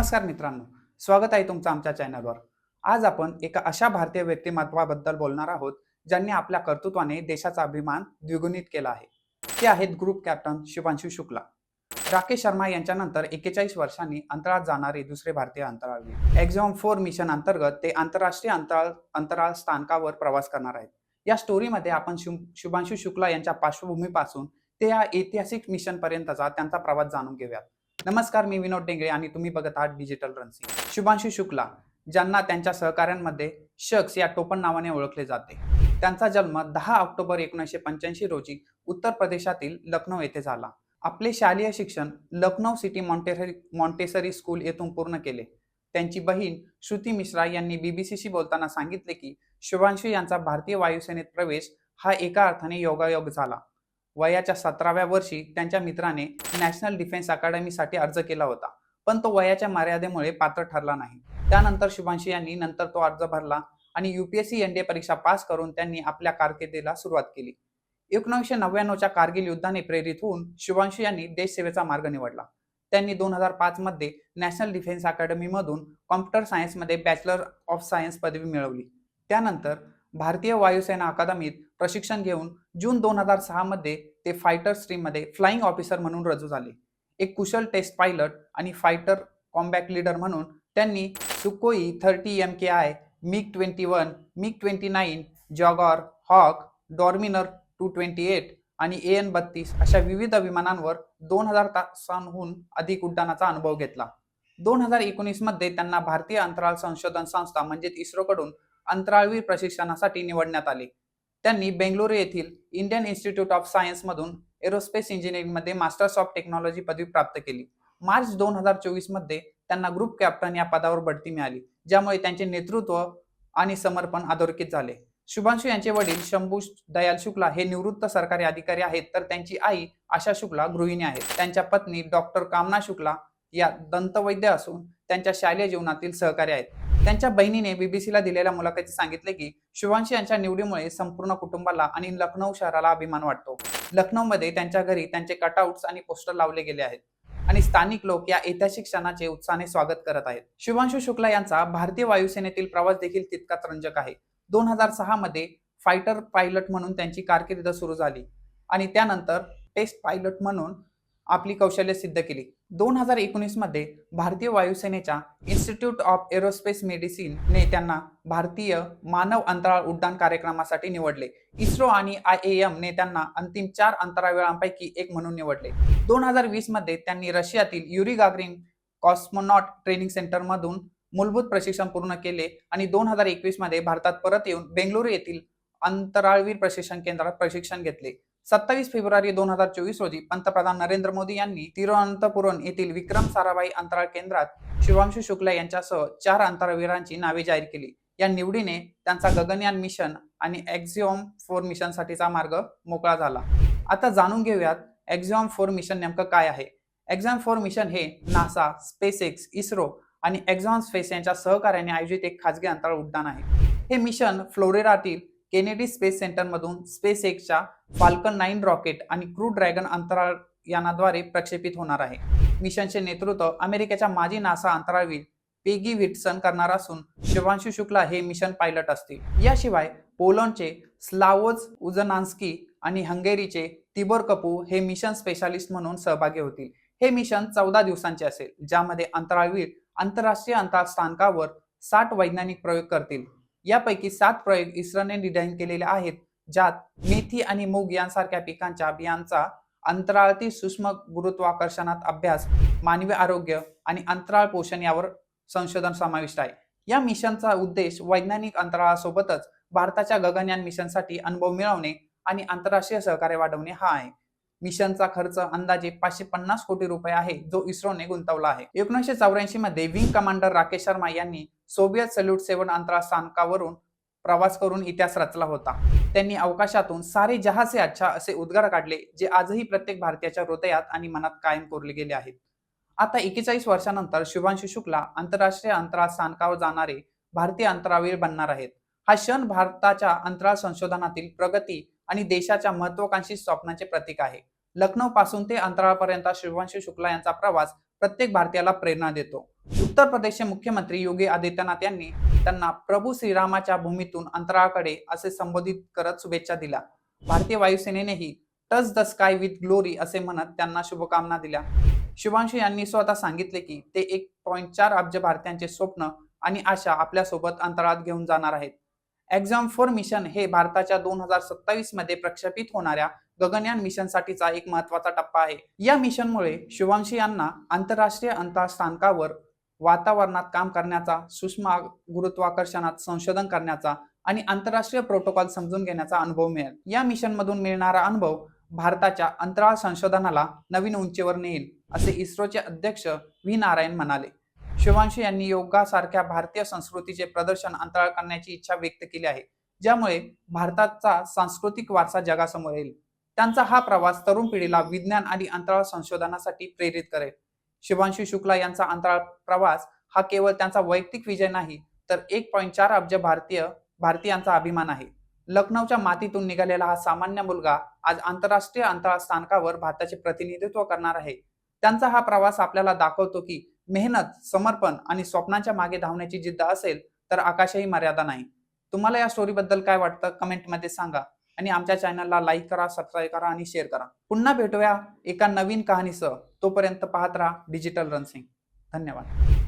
नमस्कार मित्रांनो स्वागत आहे तुमचं आमच्या चॅनलवर. आज आपण एका अशा भारतीय व्यक्तिमत्वाबद्दल बोलणार आहोत ज्यांनी आपल्या कर्तृत्वाने देशाचा अभिमान द्विगुणित केला आहे. ते आहेत ग्रुप कॅप्टन शुभांशु शुक्ला. राकेश शर्मा यांच्यानंतर एक्केचाळीस वर्षांनी अंतराळात जाणारे दुसरे भारतीय अंतराळवीर. एक्झॉम फोर मिशन अंतर्गत ते आंतरराष्ट्रीय अंतराळ अंतराळ स्थानकावर प्रवास करणार आहेत. या स्टोरीमध्ये आपण शुभांशु शुक्ला यांच्या पार्श्वभूमीपासून ते या ऐतिहासिक मिशन पर्यंतचा त्यांचा प्रवास जाणून घेऊयात. नमस्कार मी विनोद डेंगळे आणि तुम्ही बघत आहात डिजिटल रन्सी शुभांशु शुक्ला ज्यांना त्यांच्या सहकाऱ्यांमध्ये शख्स या टोपण नावाने ओळखले जाते. त्यांचा जन्म दहा ऑक्टोबर एकोणीसशे पंच्याऐंशी रोजी उत्तर प्रदेशातील लखनौ येथे झाला. आपले शालेय शिक्षण Lucknow City Montessori Montessori School येथून पूर्ण केले. त्यांची बहीण श्रुती मिश्रा यांनी बीबीसीशी बोलताना सांगितले की शुभांशु यांचा भारतीय वायुसेनेत प्रवेश हा एका अर्थाने योगायोग झाला. वयाच्या सतराव्या वर्षी त्यांच्या मित्राने नॅशनल डिफेन्स अकॅडमीसाठी अर्ज केला होता. पण तो वयाच्या मर्यादेमुळे पात्र ठरला नाही. त्यानंतर शुभांशी यांनी नंतर तो अर्ज भरला आणि युपीएससी एनडीए परीक्षा पास करून त्यांनी आपल्या कारकिर्दीला सुरुवात केली. एकोणीसशे नव्याण्णवच्या कारगिल युद्धाने प्रेरित होऊन शुभांशु यांनी देशसेवेचा मार्ग निवडला. त्यांनी दोन हजार पाच मध्ये नॅशनल डिफेन्स अकॅडमीमधून कॉम्प्युटर सायन्समध्ये बॅचलर ऑफ सायन्स पदवी मिळवली. त्यानंतर भारतीय वायुसेना अकादमीत प्रशिक्षण घेऊन जून दोन हजार सहा मध्ये ते फायटर स्ट्रीममध्ये फ्लाइंग ऑफिसर म्हणून रुजू झाले. एक कुशल टेस्ट पायलट आणि फायटर कॉम्बॅक लीडर म्हणून त्यांनी Sukhoi thirty M K I MiG twenty one MiG twenty nine Jaguar Hawk Dornier two twenty eight आणि ए एन बत्तीस अशा विविध विमानांवर दोन हजार तासांहून अधिक उड्डाणाचा अनुभव घेतला. दोन हजार एकोणीसमध्ये त्यांना भारतीय अंतराळ संशोधन संस्था म्हणजेच इस्रोकडून अंतराळवीर प्रशिक्षणासाठी निवडण्यात आले. त्यांनी बेंगलोर येथील इंडियन इन्स्टिट्यूट ऑफ सायन्समधून एरोस्पेस इंजिनिअरिंगमध्ये मास्टर्स ऑफ टेक्नॉलॉजी पदवी प्राप्त केली. मार्च दोन हजार चोवीसमध्ये त्यांना ग्रुप कॅप्टन या पदावर बढती मिळाली ज्यामुळे त्यांचे नेतृत्व आणि समर्पण अधोरेखित झाले. शुभांशु यांचे वडील शंभू दयाल शुक्ला हे निवृत्त सरकारी अधिकारी आहेत तर त्यांची आई आशा शुक्ला गृहिणी आहेत. त्यांच्या पत्नी डॉक्टर कामना शुक्ला या दंतवैद्य असून त्यांच्या शालेय जीवनातील सहकारी आहेत. त्यांच्या बहिणीने बीबीसीला दिलेल्या मुलाखतीत सांगितले की शुभांशी यांच्या निवडीमुळे संपूर्ण कुटुंबाला आणि लखनौ शहराला अभिमान वाटतो. लखनौमध्ये त्यांच्या घरी त्यांचे कटआउट्स आणि पोस्टर लावले गेले आहेत. आणि स्थानिक लोक या ऐतिहासिक क्षणाचे उत्साहाने स्वागत करत आहेत. शुभांशु शुक्ला यांचा भारतीय वायुसेनेतील प्रवास देखील तितकाच रंजक आहे. दोन हजार सहा मध्ये फायटर पायलट म्हणून त्यांची कारकीर्द सुरू झाली. आणि त्यानंतर टेस्ट पायलट म्हणून आपली कौशल्य सिद्ध केली. दोन हजार एकोणीसमध्ये भारतीय वायुसेनेच्या इन्स्टिट्यूट ऑफ एरोस्पेस मेडिसिनने त्यांना भारतीय मानव अंतराळ उड्डाण कार्यक्रमासाठी निवडले. इस्रो आणि आय एम ने त्यांना अंतिम चार अंतराळवीरांपैकी एक म्हणून निवडले. दोन हजार वीसमध्ये त्यांनी रशियातील युरी गागरिन कॉस्मोनॉट ट्रेनिंग सेंटरमधून मूलभूत प्रशिक्षण पूर्ण केले आणि दोन हजार एकवीसमध्ये भारतात परत येऊन बेंगळुरू येथील अंतराळवीर प्रशिक्षण केंद्रात प्रशिक्षण घेतले. सत्तावीस फेब्रुवारी दोन हजार चोवीस रोजी पंतप्रधान नरेंद्र मोदी यांनी तिरुअनंतपुरम येथील विक्रम साराभाई अंतराळ केंद्रात शिवांशु शुक्ला यांच्यासह चार अंतराळवीरांची नावे जाहीर केली. या निवडीने त्यांचा गगनयान मिशन आणि एक्झिओम फोर मिशनसाठीचा मार्ग मोकळा झाला. आता जाणून घेऊयात एक्झिओम फोर मिशन नेमकं काय आहे? एक्झाम फोर मिशन हे नासा स्पेसएक्स इस्रो आणि एक्झॉन स्पेस यांच्या सहकार्याने आयोजित एक खाजगी अंतराळ उड्डाण आहे. हे मिशन फ्लोरिडातील केनेडी स्पेस सेंटरमधून स्पेस एक्सच्या फाल्कन नाईन रॉकेट आणि क्रू ड्रॅगन अंतराळ यानाद्वारे प्रक्षेपित होणार आहे. मिशनचे नेतृत्व अमेरिकेच्या माजी नासा अंतराळवीर पेगी विटसन करणार असून शिवांशु शुक्ला हे मिशन पायलट असतील. याशिवाय पोलंडचे स्लावोज उजनान्स्की आणि हंगेरीचे तिबोर कपू हे मिशन स्पेशालिस्ट म्हणून सहभागी होतील. हे मिशन चौदा दिवसांचे असेल ज्यामध्ये अंतराळवीर आंतरराष्ट्रीय अंतराळ स्थानकावर साठ वैज्ञानिक प्रयोग करतील. यापैकी सात प्रयोग इस्रोने डिझाईन केलेले आहेत ज्यात मेथी आणि मूग यांसारख्या पिकांच्या बियांचा अंतराळातील सूक्ष्म गुरुत्वाकर्षणात अभ्यास मानवी आरोग्य आणि अंतराळ पोषण यावर संशोधन समाविष्ट आहे. या मिशनचा उद्देश वैज्ञानिक अंतराळासोबतच भारताच्या गगनयान मिशनसाठी अनुभव मिळवणे आणि आंतरराष्ट्रीय सहकार्य वाढवणे हा आहे. मिशनचा खर्च अंदाजे पाचशे पन्नास कोटी रुपये आहे जो इस्रोने गुंतवला आहे. एकोणीसशे चौऱ्याऐंशी मध्ये विंग कमांडर राकेश शर्मा यांनी सोवियत सल्यूट सेवन अंतराळ स्थानकावरून प्रवास करून इतिहास रचला होता. त्यांनी अवकाशातून सारे जहासे अच्छा असे उद्गार काढले जे आजही प्रत्येक भारतीयाच्या हृदयात आणि मनात कायम कोरले गेले आहेत. आता एकेचाळीस वर्षानंतर शुभांशु शुक्ला आंतरराष्ट्रीय अंतराळ स्थानकावर जाणारे भारतीय अंतराळवीर बनणार आहेत. हा क्षण भारताच्या अंतराळ संशोधनातील प्रगती आणि देशाच्या महत्वाकांक्षी स्वप्नाचे प्रतीक आहे. लखनौ पासून ते अंतराळपर्यंत शुभांशु शुक्ला यांचा प्रवास प्रत्येक भारतीयाला प्रेरणा देतो. उत्तर प्रदेशचे मुख्यमंत्री योगी आदित्यनाथ यांनी त्यांना प्रभू श्रीरामाच्या भूमीतून अंतराळाकडे असे संबोधित करत शुभेच्छा दिल्या. भारतीय वायुसेनेनेही touch the sky with glory असे म्हणत त्यांना शुभकामना दिल्या. शुभांशु यांनी स्वतः सांगितले की ते एक पॉईंट चार अब्ज भारतीयांचे स्वप्न आणि आशा आपल्यासोबत अंतराळात घेऊन जाणार आहेत. एक्झाम फोर मिशन हे भारताच्या दोन हजार सत्तावीसमध्ये प्रक्षेपित होणाऱ्या गगनयान मिशनसाठीचा एक महत्त्वाचा टप्पा आहे. या मिशनमुळे शुभांशी यांना आंतरराष्ट्रीय अंतराळ स्थानकावर वातावरणात काम करण्याचा सूक्ष्म गुरुत्वाकर्षणात संशोधन करण्याचा आणि आंतरराष्ट्रीय प्रोटोकॉल समजून घेण्याचा अनुभव मिळेल. या मिशनमधून मिळणारा अनुभव भारताच्या अंतराळ संशोधनाला नवीन उंचीवर नेईल असे इस्रोचे अध्यक्ष व्ही. नारायण म्हणाले. शिवांशी यांनी योगासारख्या भारतीय संस्कृतीचे प्रदर्शन अंतराळ करण्याची इच्छा व्यक्त केली आहे ज्यामुळे भारताचा सांस्कृतिक वारसा जगासमोर येईल. त्यांचा हा प्रवास तरुण पिढीला विज्ञान आणि अंतराळ संशोधनासाठी प्रेरित करेल. शिवांशी शुक्ला यांचा अंतराळ प्रवास हा केवळ त्यांचा वैयक्तिक विजय नाही तर एक पॉईंट चार अब्ज भारतीय भारतीयांचा अभिमान आहे. लखनौच्या मातीतून निघालेला हा सामान्य मुलगा आज आंतरराष्ट्रीय अंतराळ स्थानकावर भारताचे प्रतिनिधित्व करणार आहे. त्यांचा हा प्रवास आपल्याला दाखवतो की मेहनत समर्पण आणि स्वप्नांच्या मागे धावण्याची जिद्द असेल तर आकाशही मर्यादा नाही. तुम्हाला या स्टोरीबद्दल काय वाटतं? कमेंटमध्ये सांगा. आणि आमच्या चॅनलला लाईक करा सबस्क्राईब करा आणि शेअर करा. पुन्हा भेटूया एका नवीन कहाणीसह. तोपर्यंत पाहत राहा डिजिटल रनसिंग धन्यवाद.